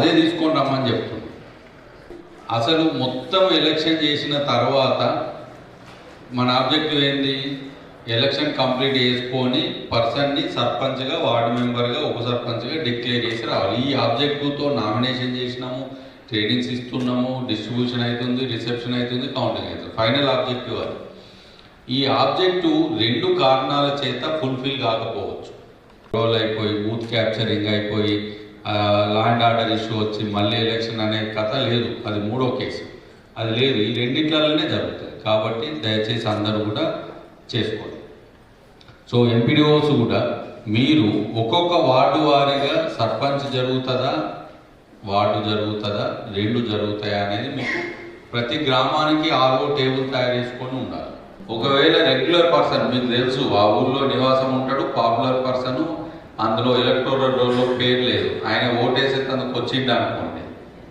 అదే తీసుకొని రమ్మని చెప్తుంది. అసలు మొత్తం ఎలక్షన్ చేసిన తర్వాత మన ఆబ్జెక్టివ్ ఏంది? ఎలక్షన్ కంప్లీట్ చేసుకొని పర్సన్ని సర్పంచ్గా వార్డు మెంబర్గా ఉప సర్పంచ్గా డిక్లేర్ చేసి రావాలి. ఈ ఆబ్జెక్టివ్తో నామినేషన్ చేసినాము ట్రైనింగ్స్ ఇస్తున్నాము డిస్ట్రిబ్యూషన్ అవుతుంది రిసెప్షన్ అవుతుంది కౌంటింగ్ అవుతుంది. ఫైనల్ ఆబ్జెక్టివ్ అది. ఈ ఆబ్జెక్టివ్ రెండు కారణాల చేత ఫుల్ఫిల్ కాకపోవచ్చు. రోల్ అయిపోయి బూత్ క్యాప్చరింగ్ అయిపోయి లా అండ్ ఆర్డర్ ఇష్యూ వచ్చి మళ్ళీ ఎలక్షన్ అనే కథ లేదు. అది మూడో కేసు. అది లేదు. ఈ రెండిట్లలోనే జరుగుతుంది. కాబట్టి దయచేసి అందరూ కూడా చేసుకోండి. సో ఎంపీడీఓస్ కూడా మీరు ఒక్కొక్క వార్డు వారీగా సర్పంచ్ జరుగుతుందా వార్డు జరుగుతుందా రెండు జరుగుతాయా అనేది మీకు ప్రతి గ్రామానికి ఆరో టేబుల్ తయారు చేసుకొని ఉండాలి. ఒకవేళ రెగ్యులర్ పర్సన్ మీకు తెలుసు ఆ ఊర్లో నివాసం ఉంటాడు పాపులర్ పర్సన్ అందులో ఎలక్టోరల్ రోల్లో పేరు లేదు. ఆయన ఓటేసే తనకు వచ్చిండు అనుకోండి.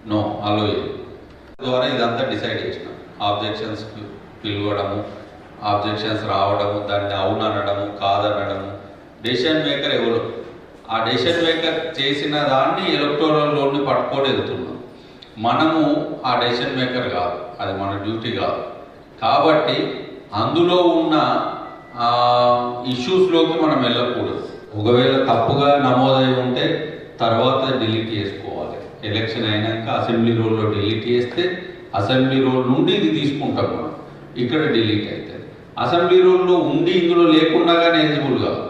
నో అలో ద్వారా ఇదంతా డిసైడ్ చేసినాం. ఆబ్జెక్షన్స్ పిలవడము ఆబ్జెక్షన్స్ రావడము దాన్ని అవును అనడము కాదనడము. డెసిషన్ మేకర్ ఎవరు? ఆ డెసిషన్ మేకర్ చేసిన దాన్ని ఎలక్టోరల్ రోల్ని పట్టుకొని వెళ్తున్నాం. మనము ఆ డెసిషన్ మేకర్ కాదు. అది మన డ్యూటీ కాదు. కాబట్టి అందులో ఉన్న ఇష్యూస్లోకి మనం వెళ్ళకూడదు. ఒకవేళ తప్పుగా నమోదై ఉంటే తర్వాత డిలీట్ చేసుకోవాలి. ఎలక్షన్ అయినాక అసెంబ్లీ రోల్లో డిలీట్ చేస్తే అసెంబ్లీ రోల్ నుండి ఇది తీసుకుంటాం మనం. ఇక్కడ డిలీట్ అవుతుంది అసెంబ్లీ రోల్లో ఉండి ఇందులో లేకుండాగానే ఎలిజిబుల్ కాదు.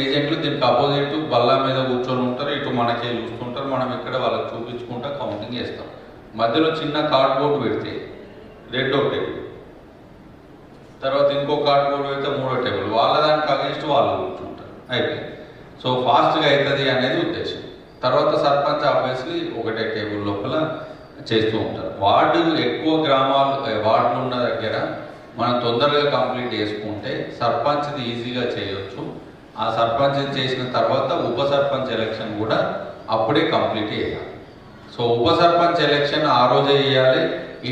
ఏజెంట్లు దీనికి అపోజిట్ బల్లా మీద కూర్చొని ఉంటారు ఇటు మనకే చూస్తుంటారు మనం ఇక్కడ వాళ్ళకి చూపించుకుంటా కౌంటింగ్ చేస్తాం. మధ్యలో చిన్న కార్డ్బోర్డ్ పెడితే రెండో టేబుల్. తర్వాత ఇంకో కార్డ్బోర్డ్ పెడితే మూడో టేబుల్. వాళ్ళ దానికి అగేన్స్ట్ వాళ్ళు కూర్చుంటారు. అయిపోయింది. సో ఫాస్ట్గా అవుతుంది అనేది ఉద్దేశం. తర్వాత సర్పంచ్ ఆబ్వియస్లీ ఒకటే టేబుల్ లోపల చేస్తూ ఉంటారు. వార్డు ఎక్కువ గ్రామాలు వార్డులు ఉన్న దగ్గర మనం తొందరగా కంప్లీట్ చేసుకుంటే సర్పంచ్ది ఈజీగా చేయొచ్చు. ఆ సర్పంచ్ చేసిన తర్వాత ఉప సర్పంచ్ ఎలక్షన్ కూడా అప్పుడే కంప్లీట్ చేయాలి. సో ఉప సర్పంచ్ ఎలక్షన్ ఆ రోజే చేయాలి.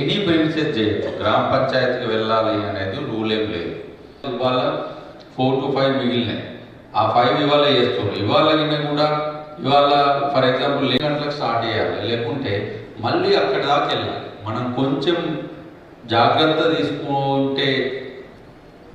ఎనీ ప్రిన్సెస్ చేయొచ్చు. గ్రామ పంచాయతీకి వెళ్ళాలి అనేది రూల్ ఏం లేదు. ఇవాళ ఫోర్ టు ఫైవ్ మిగిలినాయి. ఆ ఫైవ్ ఇవాళ చేస్తున్నారు ఇవాళ కింద కూడా ఇవాళ ఫర్ ఎగ్జాంపుల్ లేని గంటలకు స్టార్ట్ చేయాలి. లేకుంటే మళ్ళీ అక్కడ దాకా వెళ్ళాలి. మనం కొంచెం జాగ్రత్త తీసుకుంటే